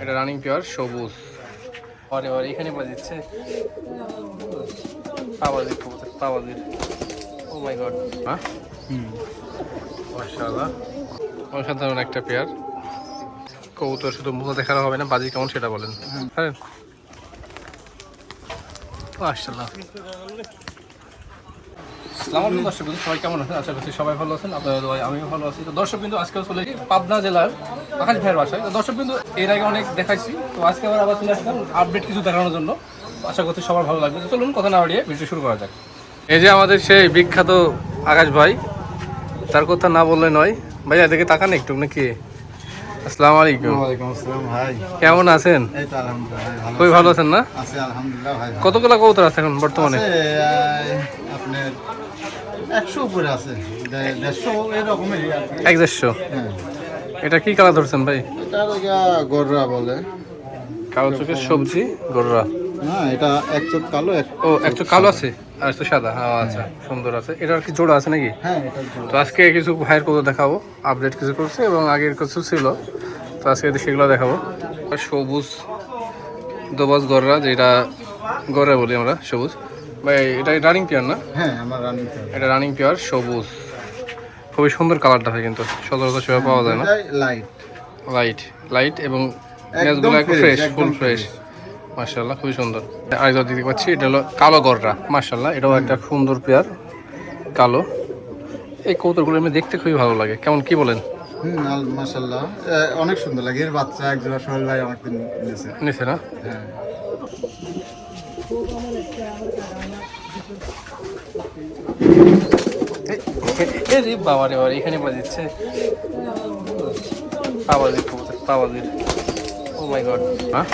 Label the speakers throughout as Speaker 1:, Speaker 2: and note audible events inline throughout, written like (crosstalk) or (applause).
Speaker 1: এটা running pure সবুজ। আরে আরে এখানে বাজিচ্ছে পাওয়াজি কবুতর পাওয়াজি ও মাই গড হ্যাঁ? মাশাআল্লাহ। অসাধারণ একটা পেয়ার কবুতর শুধু মুখ দেখানো হবে না বাজি কেমন সেটা বলেন। হ্যাঁ মাশাআল্লাহ। আসসালামু আলাইকুম দর্শক সবাই কেমন আছেন? আশা করছি সবাই ভালো আছেন, আপনারা আমিও ভালো আছি। তো দর্শক বিন্দু আজকে চলে পাবনা জেলার আকাশ ভাইয়ের বাসায়। তো দর্শক বিন্দু এর আগে অনেক দেখাইছি, তো আজকে আবার আবার চলে আসলাম আপডেট কিছু দেখানোর জন্য। আশা করছি সবার ভালো লাগবে। চলুন, কথা না বাড়িয়ে ভিডিও শুরু করা যাক। এই যে আমাদের সেই বিখ্যাত আকাশ ভাই, তার কথা না বললে নয়। ভাই এদিকে তাকান একটু, নাকি? আসসালামু আলাইকুম।
Speaker 2: আসসালাম ভাই।
Speaker 1: কেমন আছেন?
Speaker 2: এই তো আলহামদুলিল্লাহ
Speaker 1: খুবই ভালো আছেন না?
Speaker 2: আছে আলহামদুলিল্লাহ ভাই
Speaker 1: কতগুলো কবুতর আছে এখন বর্তমানে?
Speaker 2: আপনার একশো উপরে আছে। দেড়শো
Speaker 1: এক দেড়শো?
Speaker 2: হ্যাঁ।
Speaker 1: এটা কি কালার ধরছেন ভাই?
Speaker 2: এটা গররা বলে।
Speaker 1: কালো চোখের সবজি গররা।
Speaker 2: হ্যাঁ এটা এক চোখ কালো এক
Speaker 1: ও একটু কালো আছে? আর একটু সাদা হ্যাঁ। আচ্ছা সুন্দর আছে। এটার কি জোড়া আছে নাকি?
Speaker 2: হ্যাঁ।
Speaker 1: তো আজকে কিছু ভাইয়ের কত দেখাবো আপডেট কিছু করছে এবং আগের কিছু ছিল। তো আজকে সেগুলো দেখাবো। আর সবুজ দোবাজ গররা যেটা গররা বলি আমরা সবুজ। ভাই এটা রানিং পিয়ার না?
Speaker 2: হ্যাঁ আমার রানিং
Speaker 1: এটা রানিং পিয়ার সবুজ। খুবই সুন্দর কালারটা হয় কিন্তু সচরাচর সেভাবে পাওয়া যায় না।
Speaker 2: লাইট
Speaker 1: লাইট লাইট এবং ম্যাচগুলো একটু ফ্রেশ ফুল ফ্রেশ মার্শাল্লাহ খুবই সুন্দর। আরেকটা দিতে পাচ্ছি এটা হলো কালো গররা মার্শাল্লাহ এটাও একটা সুন্দর পেয়ার কালো। এই কৌতুকগুলো এমনি দেখতে খুবই ভালো লাগে কেমন কি বলেন?
Speaker 2: মাশাল্লাহ অনেক সুন্দর লাগে এর বাচ্চা এক সোহেল ভাই আমাকে দিয়েছে
Speaker 1: নিছে না?
Speaker 2: হ্যাঁ।
Speaker 1: রে বাবা রে বাবা এখানে বাজিচ্ছে কবুতর পাওয়াজির। ও মাই গড হ্যাঁ?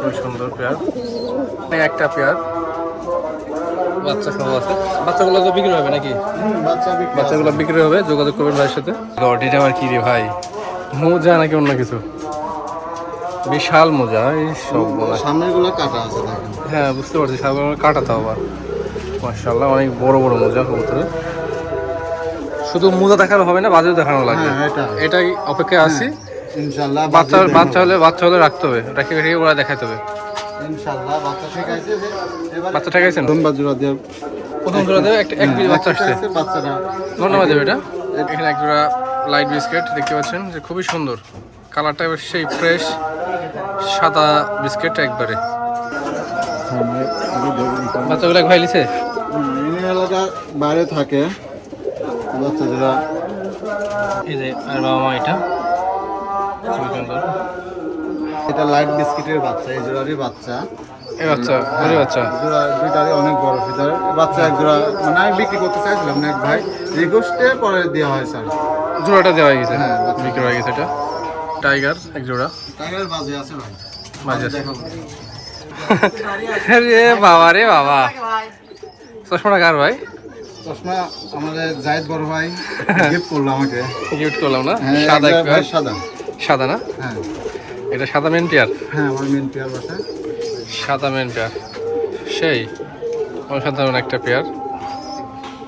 Speaker 1: খুব সুন্দর পেয়ার। এই একটা পেয়ার। বাচ্চা আছে। বাচ্চাগুলো তো বিক্রি হবে নাকি? বাচ্চাগুলো বিক্রি হবে। যোগাযোগ করবেন ভাইয়ের সাথে। গডিটা কি রে ভাই? মোজা নাকি অন্য কিছু? বিশাল মোজা এই সব
Speaker 2: সামনের কাটা আছে
Speaker 1: হ্যাঁ বুঝতে পারছি। কাটাতে আবার। মার্শাল্লাহ অনেক বড় বড় মোজা কবুতরে শুধু মোজা দেখানো হবে না বাজেও দেখানো লাগবে।
Speaker 2: হ্যাঁ এটা।
Speaker 1: এটাই অপেক্ষায় আছি।
Speaker 2: ইনশাল্লাহ
Speaker 1: বাচ্চা বাচ্চা হলে বাচ্চা হলে রাখতে হবে। রেখে রেখে ওরা দেখাতে হবে।
Speaker 2: বাচ্চা প্রথম বাজুরা দিয়ে
Speaker 1: প্রথম জোড়া দেবে একটা এক পিস বাচ্চা আসছে।
Speaker 2: বাচ্চাটা
Speaker 1: ধন্যবাদ দেবে এটা। এখানে এক জোড়া লাইট বিস্কিট দেখতে পাচ্ছেন যে খুবই সুন্দর। কালারটা সেই ফ্রেশ সাদা বিস্কিট একবারে। বাচ্চাগুলো এক ভাই লিছে
Speaker 2: এলাকা বাইরে থাকে। বাচ্চা যেটা
Speaker 1: এই যে আর বাবা মা এটা।
Speaker 2: এটা লাইট বিস্কিটের বাচ্চা এই জোড়ারই বাচ্চা।
Speaker 1: এই বাচ্চা ওরে বাচ্চা?
Speaker 2: জোড়া দুইটারই অনেক বড় ফিতার বাচ্চা এক জোড়া মানে আমি বিক্রি করতে চাইছিলাম না এক ভাই। রিকোয়েস্টে পরে দেওয়া হয় স্যার।
Speaker 1: জোড়াটা দেওয়া হয়ে গেছে?
Speaker 2: হ্যাঁ,
Speaker 1: বিক্রি হয়ে গেছে এটা? টাইগার এক জোড়া।
Speaker 2: টাইগার বাজে আছে ভাই।
Speaker 1: বাজে আছে।
Speaker 2: দেখাবো। (laughs)
Speaker 1: রে বাবা রে বাবা। চশমাটা কার ভাই?
Speaker 2: চশমা আমাদের জাহিদ বড় ভাই গিফট করল আমাকে। (laughs)
Speaker 1: গিফট করলাম না?
Speaker 2: হ্যাঁ
Speaker 1: সাদা
Speaker 2: ভাই সাদা।
Speaker 1: সাদা না?
Speaker 2: হ্যাঁ।
Speaker 1: এটা সাদা মেন পেয়ার
Speaker 2: হ্যাঁ আমার মেন পেয়ার বাসা
Speaker 1: সাদা মেন পেয়ার সেই অসাধারণ একটা পেয়ার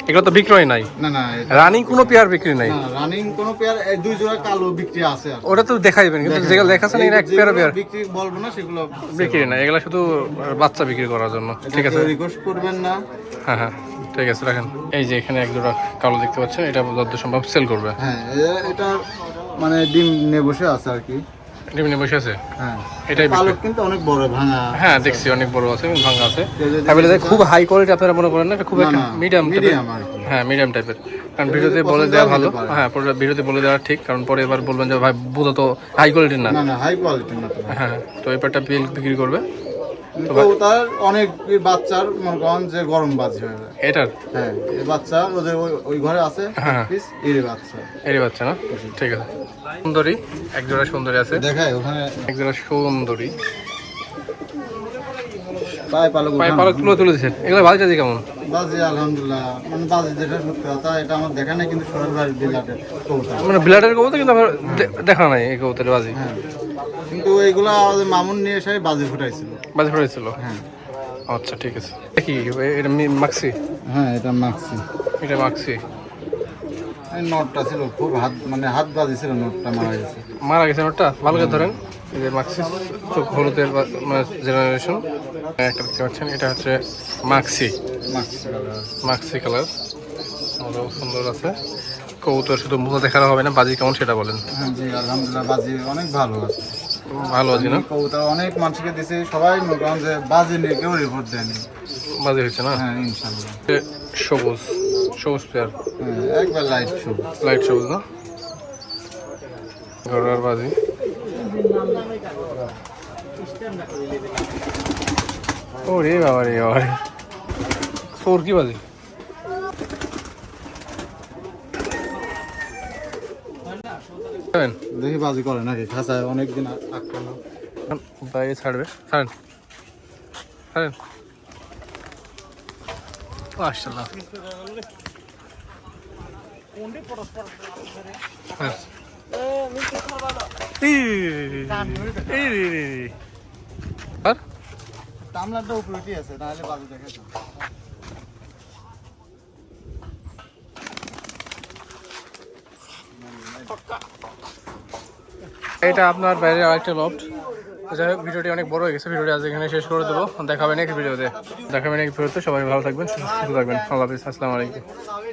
Speaker 1: এগুলো তো বিক্রয় নাই।
Speaker 2: না না
Speaker 1: রানিং কোনো পেয়ার বিক্রি নাই।
Speaker 2: রানিং কোন পেয়ার দুই জোড়া কালো বিক্রি আছে
Speaker 1: ওটা তো দেখাই দিবেন কিন্তু যেগুলো দেখাচ্ছেন এগুলো এক পেয়ার পেয়ার
Speaker 2: বিক্রি বলব না সেগুলো
Speaker 1: বিক্রি নাই এগুলো শুধু বাচ্চা বিক্রি করার জন্য। ঠিক আছে।
Speaker 2: রিকোয়েস্ট করবেন না।
Speaker 1: হ্যাঁ হ্যাঁ ঠিক আছে রাখেন। এই যে এখানে এক জোড়া কালো দেখতে পাচ্ছেন এটা যত সম্ভব সেল করবে।
Speaker 2: হ্যাঁ এটা মানে ডিম নিয়ে বসে আছে আর কি।
Speaker 1: টিফিনে বসে আছে?
Speaker 2: হ্যাঁ।
Speaker 1: এটাই
Speaker 2: পালক কিন্তু অনেক বড় ভাঙা।
Speaker 1: হ্যাঁ দেখছি অনেক বড় আছে ভাঙা আছে। খুব হাই কোয়ালিটি আপনারা মনে করেন না এটা খুব একটা মিডিয়াম
Speaker 2: আর
Speaker 1: হ্যাঁ মিডিয়াম টাইপের কারণ ভিডিওতে বলে দেওয়া ভালো। হ্যাঁ পুরো ভিডিওতে বলে দেওয়া ঠিক কারণ পরে এবার বলবেন যে ভাই বুঝো তো হাই কোয়ালিটির না।
Speaker 2: না হাই কোয়ালিটি না
Speaker 1: হ্যাঁ তো এই বিল বিক্রি করবে।
Speaker 2: তার অনেক বাচ্চার মনে করেন যে গরম বাজি হয়ে যায়।
Speaker 1: এটার?
Speaker 2: হ্যাঁ এই বাচ্চা ওদের ওই- ঘরে আছে
Speaker 1: হ্যাঁ।
Speaker 2: বাচ্চা।
Speaker 1: এরই বাচ্চা না? ঠিক আছে। সুন্দরী এক জোড়া সুন্দরী আছে।
Speaker 2: দেখায় ওখানে
Speaker 1: এক জোড়া সুন্দরী।
Speaker 2: পায়ে পালক
Speaker 1: পায়ে পালক তুলে এগুলো বাজে কেমন?
Speaker 2: বাজি আলহামদুলিল্লাহ। মানে বাজি যেটা সত্যি কথা এটা আমার দেখা নাই কিন্তু
Speaker 1: মানে কবুতর কিন্তু আমার দেখা নাই এই কবুতরের বাজি।
Speaker 2: হ্যাঁ। কিন্তু এইগুলা আমাদের মামুন নিয়ে এসে বাজি ফুটাইছিল।
Speaker 1: বাজে পড়েছিল
Speaker 2: হ্যাঁ।
Speaker 1: আচ্ছা ঠিক আছে। কি এটা মাক্সি?
Speaker 2: হ্যাঁ এটা মাখছি
Speaker 1: এটা মাক্সি।
Speaker 2: নটটা ছিল খুব হাত মানে হাত বাজি ছিল নটটা মারা গেছে।
Speaker 1: মারা গেছে ওটা ভালো করে ধরেন। এই যে মাক্সি চোখ হলুদের জেনারেশন একটা দেখতে পাচ্ছেন এটা হচ্ছে মাক্সি।
Speaker 2: মাক্সি কালার
Speaker 1: মাক্সি কালার সুন্দর আছে। কবুতর শুধু মুখ দেখানো হবে না বাজি কেমন সেটা বলেন।
Speaker 2: হ্যাঁ জি আলহামদুলিল্লাহ বাজি অনেক ভালো আছে।
Speaker 1: ভালো আছে না?
Speaker 2: কবুতর অনেক মানুষকে দিছে সবাই মনে করেন যে বাজি নিয়ে কেউ রিপোর্ট দেয়নি।
Speaker 1: বাজি হয়েছে না?
Speaker 2: হ্যাঁ ইনশাল্লাহ।
Speaker 1: সবুজ সবুজ প্লেয়ার
Speaker 2: হ্যাঁ একবার লাইট শুভ
Speaker 1: লাইট সবুজ না? গড়ার বাজি। ও রে বাবা রে বাবা রে সোর কি বাজি?
Speaker 2: দেখি বাজি করে নাকি খাঁচায় অনেকদিন আটকানো
Speaker 1: বাইরে ছাড়বে। ছাড়েন। ছাড়েন। মাশাআল্লাহ। হ্যাঁ। আর?
Speaker 2: টামলারটা উপরে আছে নাহলে বাজি দেখা
Speaker 1: এটা আপনার বাইরে আরেকটা লফট যাই হোক ভিডিওটি অনেক বড় হয়ে গেছে, ভিডিওটি আজ এখানে শেষ করে দেবো। দেখাবেন নেক্সট ভিডিওতে দেখাবেন নেক্সট ভিডিওতে সবাই ভালো থাকবেন, সুস্থ থাকবেন। আল্লাহ হাফিজ, আসসালামু আলাইকুম।